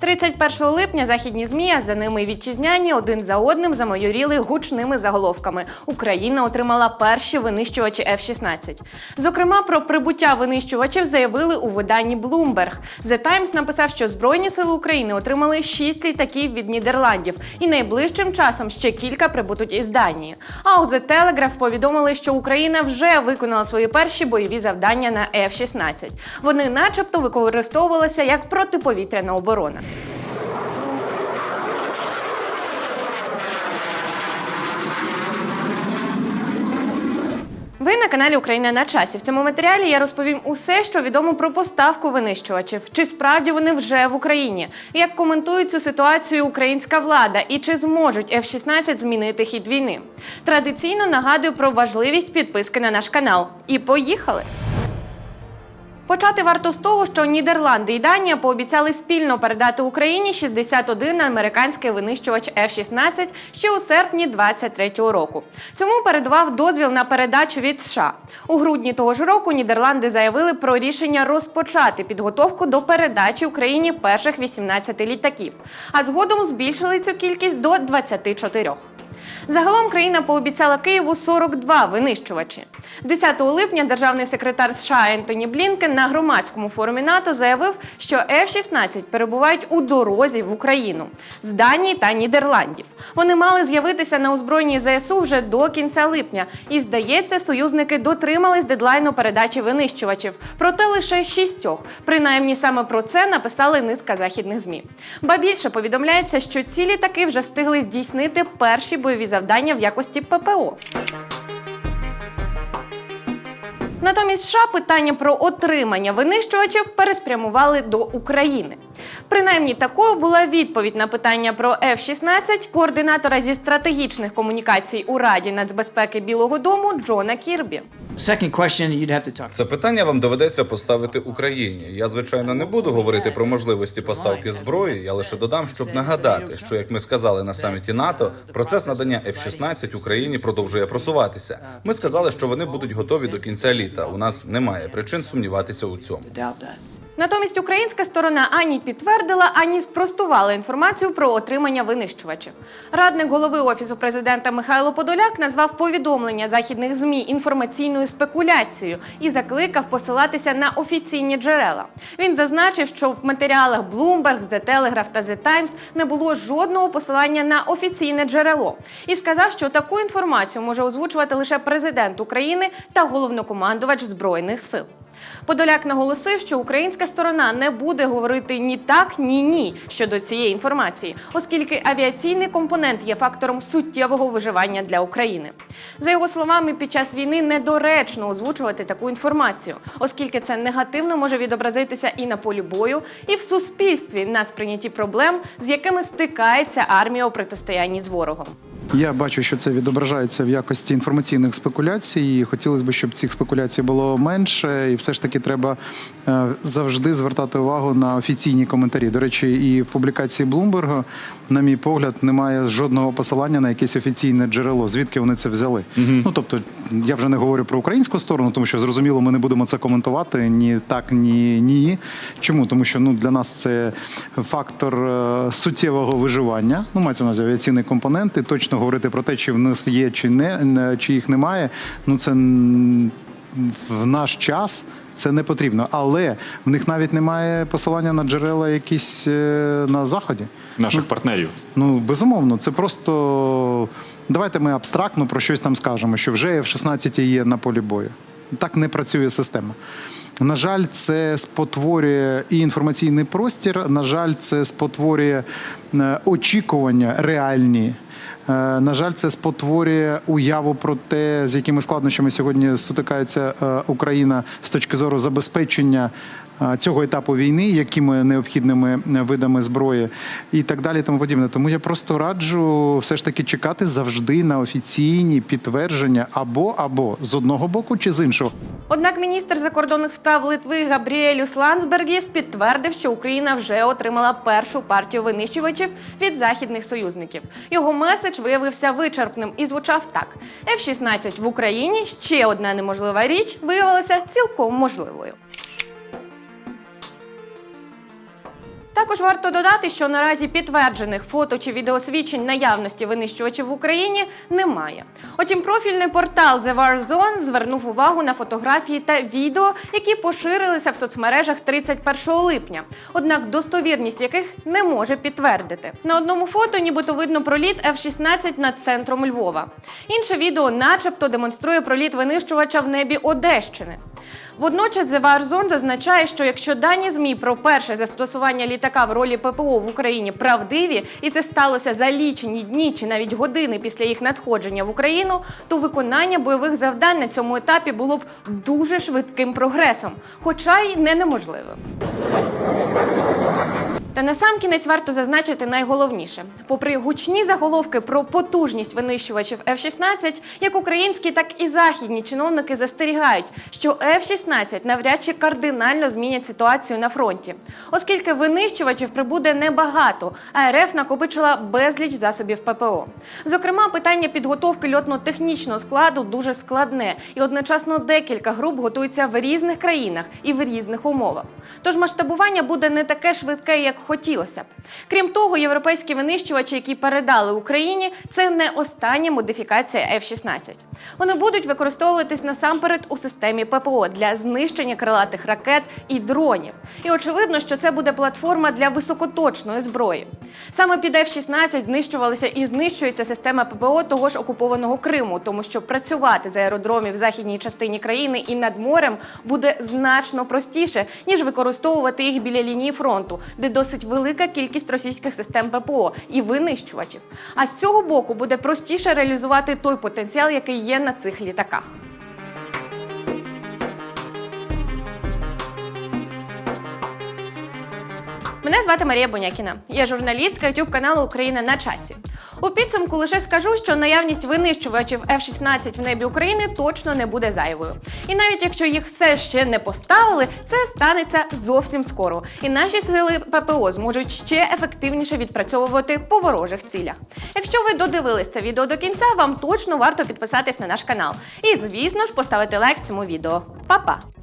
31 липня західні змі, а за ними вітчизняні, один за одним замайоріли гучними заголовками. Україна отримала перші винищувачі F-16. Зокрема, про прибуття винищувачів заявили у виданні Bloomberg. The Times написав, що Збройні сили України отримали 6 літаків від Нідерландів, і найближчим часом ще кілька прибудуть із Данії. А у The Telegraph повідомили, що Україна вже виконала свої перші бойові завдання на F-16. Вони, начебто, використовувалися як протиповітряна оборона. Ви на каналі Україна на часі. В цьому матеріалі я розповім усе, що відомо про поставку винищувачів. Чи справді вони вже в Україні? Як коментують цю ситуацію українська влада і чи зможуть F-16 змінити хід війни? Традиційно нагадую про важливість підписки на наш канал. І поїхали! Почати варто з того, що Нідерланди і Данія пообіцяли спільно передати Україні 61 американський винищувач F-16 ще у серпні 23-го року. Цьому передавав дозвіл на передачу від США. У грудні того ж року Нідерланди заявили про рішення розпочати підготовку до передачі Україні перших 18 літаків, а згодом збільшили цю кількість до 24. Загалом країна пообіцяла Києву 42 винищувачі. 10 липня державний секретар США Ентоні Блінкен на громадському форумі НАТО заявив, що F-16 перебувають у дорозі в Україну з Данії та Нідерландів. Вони мали з'явитися на озброєнні ЗСУ вже до кінця липня. І здається, союзники дотримались дедлайну передачі винищувачів. Проте лише шістьох. Принаймні саме про це написали низка західних змі. Ба більше повідомляється, що ці літаки вже встигли здійснити перші бойові завдання в якості ППО. Натомість США питання про отримання винищувачів переспрямували до України. Принаймні такою була відповідь на питання про F-16 координатора зі стратегічних комунікацій у Раді нацбезпеки Білого Дому Джона Кірбі. Це питання вам доведеться поставити Україні. Я звичайно не буду говорити про можливості поставки зброї. Я лише додам, щоб нагадати, що як ми сказали на саміті НАТО, процес надання F-16 Україні продовжує просуватися. Ми сказали, що вони будуть готові до кінця літа. У нас немає причин сумніватися у цьому. Натомість українська сторона ані підтвердила, ані спростувала інформацію про отримання винищувачів. Радник голови офісу президента Михайло Подоляк назвав повідомлення західних змі інформаційною спекуляцією і закликав посилатися на офіційні джерела. Він зазначив, що в матеріалах Bloomberg, The Telegraph та The Times не було жодного посилання на офіційне джерело і сказав, що таку інформацію може озвучувати лише президент України та головнокомандувач збройних сил. Подоляк наголосив, що українська сторона не буде говорити ні так, ні ні щодо цієї інформації, оскільки авіаційний компонент є фактором суттєвого виживання для України. За його словами, під час війни недоречно озвучувати таку інформацію, оскільки це негативно може відобразитися і на полі бою, і в суспільстві на сприйнятті проблем, з якими стикається армія у протистоянні з ворогом. Я бачу, що це відображається в якості інформаційних спекуляцій. і Хотілося б, щоб цих спекуляцій було менше, і все ж таки треба е, завжди звертати увагу на офіційні коментарі. До речі, і в публікації Bloomberg, на мій погляд, немає жодного посилання на якесь офіційне джерело. Звідки вони це взяли? Ну тобто, я вже не говорю про українську сторону, тому що зрозуміло, ми не будемо це коментувати ні так, ні ні. Чому? Тому що ну для нас це фактор е, суттєвого виживання. Ну, мається на увазі авіаційний компонент, і точно говорити про те, чи в нас є, чи не чи їх немає. Ну це в наш час. Це не потрібно, але в них навіть немає посилання на джерела якісь е, на заході. наших партнерів. Ну, безумовно, це просто давайте ми абстрактно про щось там скажемо, що вже F-16 є на полі бою. Так не працює система. На жаль, це спотворює і інформаційний простір. На жаль, це спотворює е, очікування реальні. Е, На жаль, це спотворює уяву про те, з якими складнощами сьогодні сутикається е, Україна з точки зору забезпечення цього етапу війни, якими необхідними е, видами зброї і так далі. Тому подібне. Тому я просто раджу все ж таки чекати завжди на офіційні підтвердження або або з одного боку чи з іншого. Однак міністр закордонних справ Литви Габріелюс Лансбергіс підтвердив, що Україна вже отримала першу партію винищувачів від західних союзників. Його меседж виявився вичерпним і звучав так: F-16 в Україні ще одна неможлива річ виявилася цілком можливою. Також варто додати, що наразі підтверджених фото чи відеосвідчень наявності винищувачів в Україні немає. Утім, профільний портал The War звернув увагу на фотографії та відео, які поширилися в соцмережах 31 липня. Однак достовірність яких не може підтвердити. На одному фото нібито видно проліт F-16 над центром Львова. Інше відео, начебто, демонструє проліт винищувача в небі Одещини. Водночас The War зазначає, що якщо дані ЗМІ про перше застосування літака в ролі ППО в Україні правдиві, і це сталося за лічені дні чи навіть години після їх надходження в Україну, то виконання бойових завдань на цьому етапі було б дуже швидким прогресом, хоча й не неможливим. Та насамкінець варто зазначити найголовніше: попри гучні заголовки про потужність винищувачів F-16, як українські, так і західні чиновники застерігають, що F-16 навряд чи кардинально змінять ситуацію на фронті, оскільки винищувачів прибуде небагато, а РФ накопичила безліч засобів ППО. Зокрема, питання підготовки льотно-технічного складу дуже складне, і одночасно декілька груп готуються в різних країнах і в різних умовах. Тож масштабування буде не таке швидке, як хотілося б. Крім того, європейські винищувачі, які передали Україні, це не остання модифікація F-16. Вони будуть використовуватись насамперед у системі ППО для знищення крилатих ракет і дронів. І очевидно, що це буде платформа для високоточної зброї. Саме під F-16 знищувалися і знищується система ППО того ж окупованого Криму, тому що працювати з аеродромів в західній частині країни і над морем буде значно простіше, ніж використовувати їх біля лінії фронту, де досить велика кількість російських систем ППО і винищувачів. А з цього боку буде простіше реалізувати той потенціал, який є на цих літаках. Мене звати Марія Бонякіна. Я журналістка youtube каналу Україна на часі. У підсумку лише скажу, що наявність винищувачів F-16 в небі України точно не буде зайвою. І навіть якщо їх все ще не поставили, це станеться зовсім скоро. І наші сили ППО зможуть ще ефективніше відпрацьовувати по ворожих цілях. Якщо ви додивились це відео до кінця, вам точно варто підписатись на наш канал. І звісно ж поставити лайк цьому відео. Па-па!